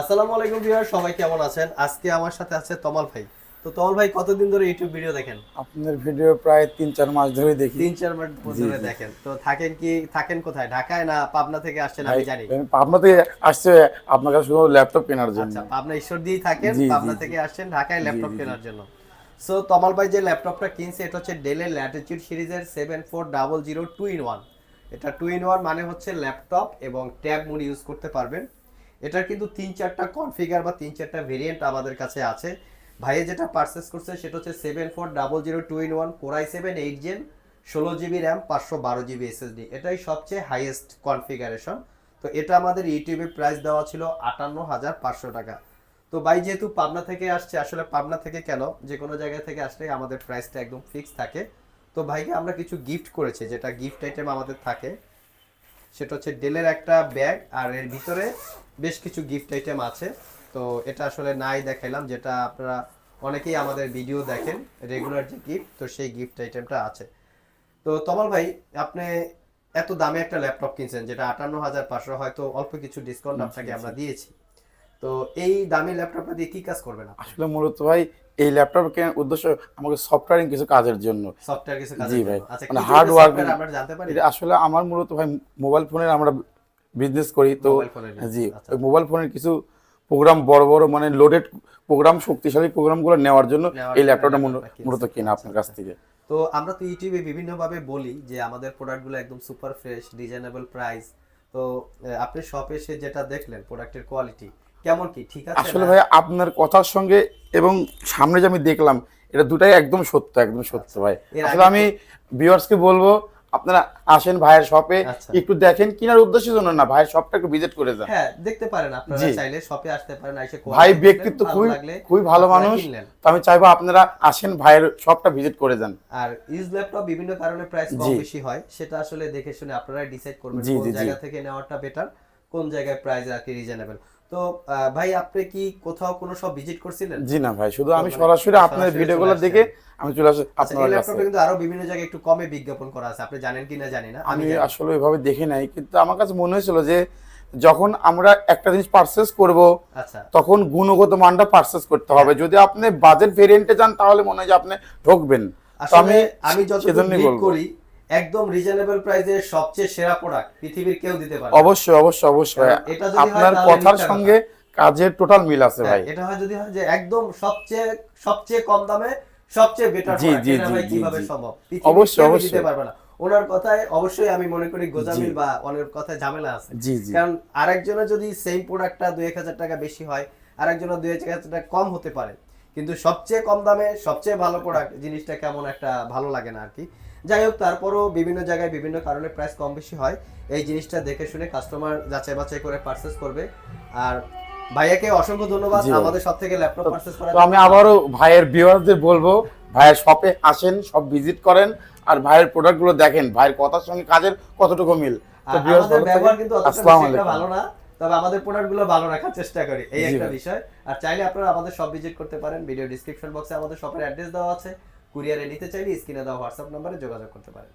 আসসালামু আলাইকুম ভিউয়ার সবাই কেমন আছেন? আজকে আমার সাথে আছে তমাল ভাই। তো তমাল ভাই কতদিন ধরে ইউটিউব ভিডিও দেখেন? আপনার ভিডিও প্রায় তিন চার মাস ধরে দেখি। তিন চার মাস ধরে দেখেন। তো থাকেন কি থাকেন কোথায়? ঢাকায় না পাবনা থেকে আসছেন আমি জানি। পাবনা থেকে আসছে আপনার কাছে শুধু ল্যাপটপ কেনার জন্য। আচ্ছা পাবনা ঈশ্বর থাকেন পাবনা থেকে আসছেন ঢাকায় ল্যাপটপ কেনার জন্য। সো তমাল ভাই যে ল্যাপটপটা কিনছে এটা হচ্ছে ডেলের ল্যাটিটিউড সিরিজের seven four double zero two in one এটা টু ইন ওয়ান মানে হচ্ছে ল্যাপটপ এবং ট্যাব মোড ইউজ করতে পারবেন। এটার কিন্তু তিন চারটা কনফিগার বা তিন চারটা ভেরিয়েন্ট আমাদের কাছে আছে। ভাইয়ে যেটা পারচেস করছে সেটা হচ্ছে seven four double zero two in one core i seven eight gen ষোলো জিবি র্যাম পাঁচশো বারো জিবি এসএসডি এটাই সবচেয়ে হাইয়েস্ট কনফিগারেশন তো এটা আমাদের ইউটিউবে প্রাইস দেওয়া ছিল আটান্ন হাজার পাঁচশো টাকা। তো ভাই যেহেতু পাবনা থেকে আসছে, আসলে পাবনা থেকে কেন? যে কোনো জায়গা থেকে আসলে আমাদের প্রাইসটা একদম ফিক্স থাকে। তো ভাইকে আমরা কিছু গিফট করেছি, যেটা গিফট আইটেম আমাদের থাকে। সেটা হচ্ছে ডেলের একটা ব্যাগ আর এর ভিতরে বেশ কিছু গিফট আইটেম আছে। তো এটা আসলে নাই দেখাইলাম যেটা আপনারা অনেকেই আমাদের ভিডিও দেখেন রেগুলার যে গিফট তো সেই গিফট আইটেমটা আছে। তো তমাল ভাই আপনি এত দামে একটা ল্যাপটপ কিনছেন যেটা আটান্ন হাজার পাঁচশো হয়তো অল্প কিছু ডিসকাউন্ট আপনাকে আমরা দিয়েছি। তো এই দামি ল্যাপটপটা দিয়ে কি কাজ করবেন আসলে মূলত ভাই এই ল্যাপটপ কেনার উদ্দেশ্য আমাকে সফটওয়্যারিং কিছু কাজের জন্য। সফটওয়্যার কিছু কাজ জি ভাই। আচ্ছা মানে software আমরা জানতে পারি? আসলে আমার মূলত ভাই মোবাইল ফোনের আমরা বিজনেস করি তো জি আচ্ছা। মোবাইল ফোনের কিছু প্রোগ্রাম বড় বড় মানে লোডেড প্রোগ্রাম শক্তিশালী প্রোগ্রামগুলো নেওয়ার জন্য এই ল্যাপটপটা ল্যাপটপটা মূলত কেনা আপনার কাছ থেকে। তো আমরা তো ইউটিউবে বিভিন্নভাবে বলি যে আমাদের প্রোডাক্টগুলো একদম সুপার ফ্রেশ রিজনেবল প্রাইস তো আপনি শপে এসে যেটা দেখলেন প্রোডাক্টের কোয়ালিটি কেমন কি? ঠিক আছে আসলে ভাই আপনার কথার সঙ্গে এবং সামনে যে আমি দেখলাম এটা দুটাই একদম সত্য একদম সত্য ভাই। আচ্ছা। আসলে আমি ভিউয়ার্সকে বলব আপনারা আসেন ভাইয়ের শপে আচ্ছা। একটু দেখেন কেনার উদ্দেশ্যের জন্য না ভাইয়ের শপটা একটু ভিজিট করে যান। হ্যাঁ দেখতে পারেন আপনারা চাইলে শপে আসতে পারেন এসে ভাই ব্যক্তিত্ব খুবই খুবই ভালো মানুষ। তো আমি চাইব আপনারা আসেন ভাইয়ের শপটা ভিজিট করে যান। আর ইউজ ল্যাপটপ বিভিন্ন কারণে প্রাইস কম বেশি হয় সেটা আসলে দেখে শুনে আপনারা ডিসাইড করবেন কোন। জায়গা থেকে নেওয়াটা বেটার কোন জায়গায় প্রাইস আর কি রিজনেবল তো ভাই আপনি কি কোথাও কোনো সব ভিজিট করছিলেন? জি না ভাই শুধু আমি মানে সরাসরি আপনার ভিডিওগুলো দেখে আমি চলে আসি আচ্ছা আপনার কাছে। কিন্তু আরও বিভিন্ন জায়গায় একটু কমে বিজ্ঞাপন করা আছে। আপনি জানেন কি না জানি না আমি আমি আসলে ওইভাবে দেখি নাই কিন্তু আমার কাছে মনে হয়েছিল যে যখন আমরা একটা জিনিস পারচেস করব আচ্ছা। তখন গুণগত মানটা পারচেস করতে হবে। যদি আপনি বাজেট ভেরিয়েন্টে যান তাহলে মনে হয় যে আপনি ঠকবেন। আসলে আমি যতটুকু করি একদম রিজনেবল প্রাইসে সবচেয়ে সেরা প্রোডাক্ট পৃথিবীর কেউ দিতে পারে অবশ্যই অবশ্যই অবশ্যই আপনার কথার সঙ্গে কাজের টোটাল মিল আছে হ্যাঁ, ভাই। এটা হয় যদি হয় যে একদম সবচেয়ে সবচেয়ে কম দামে সবচেয়ে বেটার জি, জি, জি, কীভাবে সম্ভব? অবশ্যই, অবশ্যই। দিতে পারবে না। ওনার কথায় অবশ্যই আমি মনে করি গোজামিল বা অনেক কথায় ঝামেলা আছে। কারণ আরেকজনের যদি সেম প্রোডাক্টটা দুই এক হাজার টাকা বেশি হয় আরেকজনের দুই হাজার টাকা কম হতে পারে। কিন্তু সবচেয়ে কম দামে সবচেয়ে ভালো প্রোডাক্ট জিনিসটা কেমন একটা ভালো লাগে না আর কি। যাই হোক তারপরও বিভিন্ন জায়গায় বিভিন্ন কারণে প্রাইস কম বেশি হয়। এই জিনিসটা দেখে শুনে কাস্টমার যাচাই বাছাই করে পারচেস করবে। আর ভাইয়াকে অসংখ্য ধন্যবাদ। আমাদের সব থেকে ল্যাপটপ পারচেস করার তো আমি আবারও ভাইয়ের ভিউয়ারদের বলব ভাইয়ের শপে আসেন সব ভিজিট করেন আর ভাইয়ের প্রোডাক্টগুলো দেখেন ভাইয়ের কথার সঙ্গে কাজের কতটুকু মিল। তো আমাদের ভালো ব্যবহার কিন্তু অতটা না তবে আমাদের প্রোডাক্টগুলো ভালো রাখার চেষ্টা করি এই একটা বিষয়। আর চাইলে আপনারা আমাদের সব ভিজিট করতে পারেন ভিডিও ডিসক্রিপশন বক্সে আমাদের শপের অ্যাড্রেস দেওয়া আছে। কুরিয়ারে নিতে চাইলে স্ক্রিনে দেওয়া হোয়াটসঅ্যাপ নম্বরে যোগাযোগ করতে পারেন।